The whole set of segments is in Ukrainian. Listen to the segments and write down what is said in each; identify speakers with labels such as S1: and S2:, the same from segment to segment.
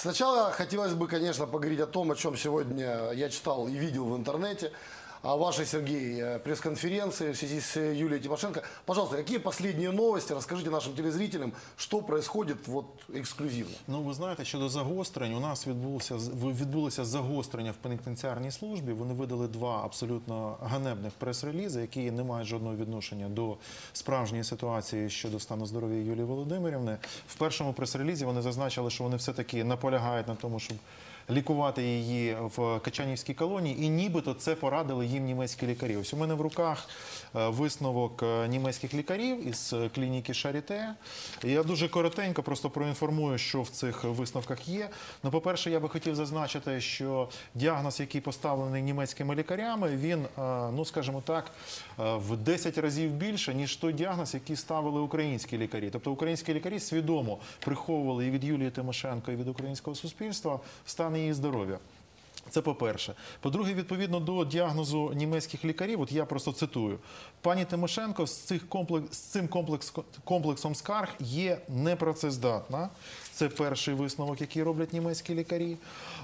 S1: Сначала хотелось бы, конечно, поговорить о том, о чем сегодня я читал и видел в интернете, о вашей, Сергей, э, пресс-конференции в связи с э, Юлией Тимошенко. Пожалуйста, какие последние новости? Расскажите нашим телезрителям, что происходит вот эксклюзивно.
S2: Ну, ви знаєте, щодо загострень, у нас відбулося відбулося загострення в пенітенціарній службі. Вони видали два абсолютно ганебних прес-релізи, які не мають жодного відношення до справжньої ситуації щодо стану здоров'я Юлії Володимирівни. В першому прес-релізі вони зазначили, що вони все-таки наполягають на тому, щоб лікувати її в Качанівській колонії, і нібито це порадили їм німецькі лікарі. Ось у мене в руках е, висновок е, німецьких лікарів із е, клініки Шаріте. Я дуже коротенько просто проінформую, що в цих висновках є. Ну, по-перше, я би хотів зазначити, що діагноз, який поставлений німецькими лікарями, він, ну скажімо так, в 10 разів більше, ніж той діагноз, який ставили українські лікарі. Тобто українські лікарі свідомо приховували і від Юлії Тимошенко, і від українського суспільства стан її здоров'я. Це по-перше. По-друге, відповідно до діагнозу німецьких лікарів, от я просто цитую, пані Тимошенко з, цих комплекс, з цим комплекс, комплексом скарг є непрацездатна. Це перший висновок, який роблять німецькі лікарі.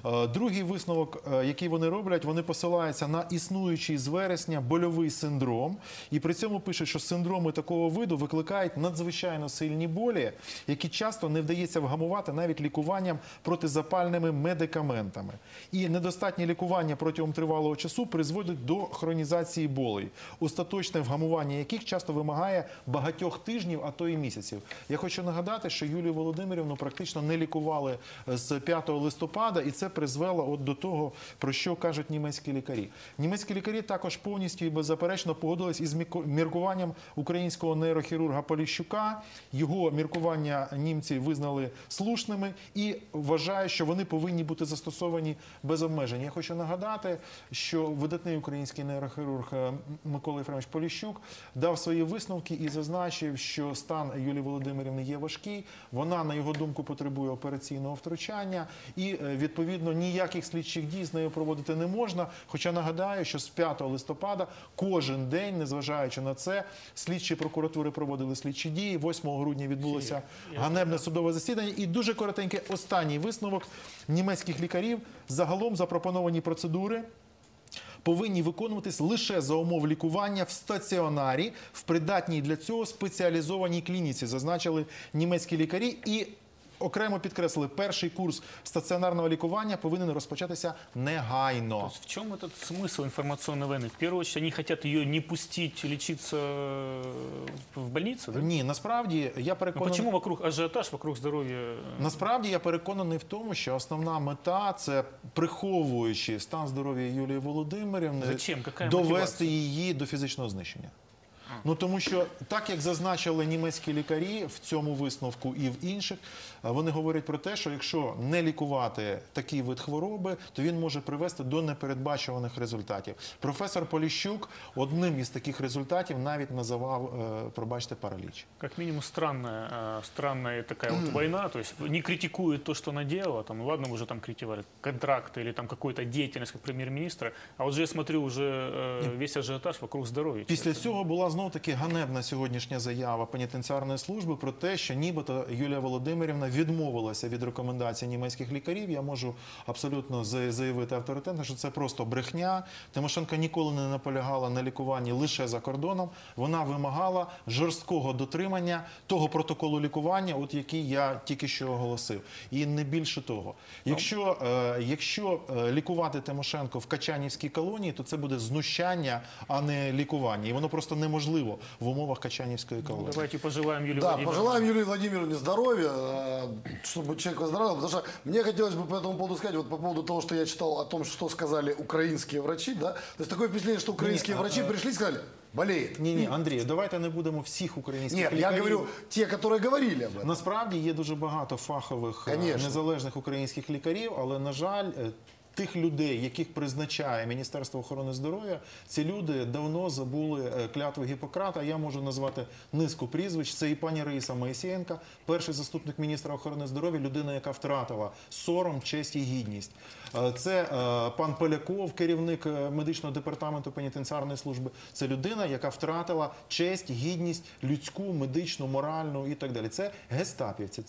S2: Е, Другий висновок, е, який вони роблять, вони посилаються на існуючий з вересня больовий синдром. І при цьому пишуть, що синдроми такого виду викликають надзвичайно сильні болі, які часто не вдається вгамувати навіть лікуванням протизапальними медикаментами. І недостатнє лікування протягом тривалого часу призводить до хронізації болей, остаточне вгамування яких часто вимагає багатьох тижнів, а то і місяців. Я хочу нагадати, що Юлію Володимирівну практично не лікували з 5 листопада, і це призвело от до того, про що кажуть німецькі лікарі. Німецькі лікарі також повністю і беззаперечно погодились із міркуванням українського нейрохірурга Поліщука. Його міркування німці визнали слушними і вважають, що вони повинні бути застосовані без обмежень. Я хочу нагадати, що видатний український нейрохірург Микола Єфремович Поліщук дав свої висновки і зазначив, що стан Юлії Володимирівни є важкий. Вона, на його думку, потребує операційного втручання, і е, відповідно ніяких слідчих дій з нею проводити не можна. Хоча нагадаю, що з 5 листопада кожен день, незважаючи на це, слідчі прокуратури проводили слідчі дії. 8 грудня відбулося ганебне судове засідання. І дуже коротенький останній висновок німецьких лікарів. Загалом запропоновані процедури. Повинні виконуватись лише за умов лікування в стаціонарі в придатній для цього спеціалізованій клініці, зазначили німецькі лікарі і Окремо підкреслили, перший курс стаціонарного лікування повинен розпочатися негайно.
S3: То есть в чем этот смысл информационной войны? В первую очередь, они хотят ее не пустить лечиться в больницу, да?
S2: Ні, насправді я
S3: Но
S2: переконаний.
S3: почему вокруг ажиотаж, вокруг здоровья?
S2: Насправді я переконаний в тому, що основна мета це приховуючи стан здоров'я Юлії Володимирівни,
S3: Зачем? Какая
S2: довести
S3: мотивація?
S2: її до фізичного знищення. Ну тому що так як зазначили німецькі лікарі в цьому висновку і в інших, е, вони говорять про те, що якщо не лікувати такий вид хвороби, то він може привести до непередбачуваних результатів. Професор Поліщук одним із таких результатів навіть називав, е, пробачте, параліч.
S3: Как минимум странная, а, странная такая вот война, то есть не критикует то, что она делала, там, ну ладно, мы уже там критиковали контракты или там какую-то деятельность как премьер-министра, а вот же я смотрю уже э, весь ажиотаж вокруг здоровья.
S2: Після цього була знов таки ганебна сьогоднішня заява пенітенціарної служби про те, що нібито Юлія Володимирівна відмовилася від рекомендацій німецьких лікарів. Я можу абсолютно заявити авторитетно, що це просто брехня. Тимошенко ніколи не наполягала на лікуванні лише за кордоном. Вона вимагала жорсткого дотримання того протоколу лікування, от який я тільки що оголосив. І не більше того. Якщо, е, якщо е, лікувати Тимошенко в Качанівській колонії, то це буде знущання, а не лікування. І воно просто неможливо в умовах Качанівської колонії.
S3: Давайте пожелаем Юлии
S1: Да,
S3: Владимировне.
S1: пожелаем Юлии Владимировне здоровья, э, чтобы человек выздоравливал. Потому что мне хотелось бы по этому поводу сказать, вот по поводу того, что я читал о том, что сказали украинские врачи, да, то есть такое впечатление, что украинские
S2: Не, а,
S1: врачи
S2: а-
S1: пришли и сказали, болеет.
S2: Ні, ні, Андрію, давайте не будемо всіх українських
S1: Нет, я
S2: лікарів.
S1: говорю те, которые говорили об этом.
S2: Насправді є дуже багато фахових е,
S1: Конечно.
S2: незалежних українських лікарів, але на жаль. е, Тих людей, яких призначає Міністерство охорони здоров'я, ці люди давно забули е, клятву Гіппократа. Я можу назвати низку прізвищ. Це і пані Раїса Моїсієнка, перший заступник міністра охорони здоров'я, людина, яка втратила сором, честь і гідність. Е, Це е, пан Поляков, керівник медичного департаменту пенітенціарної служби. Це людина, яка втратила честь, гідність, людську, медичну, моральну і так далі. Це гестапівці.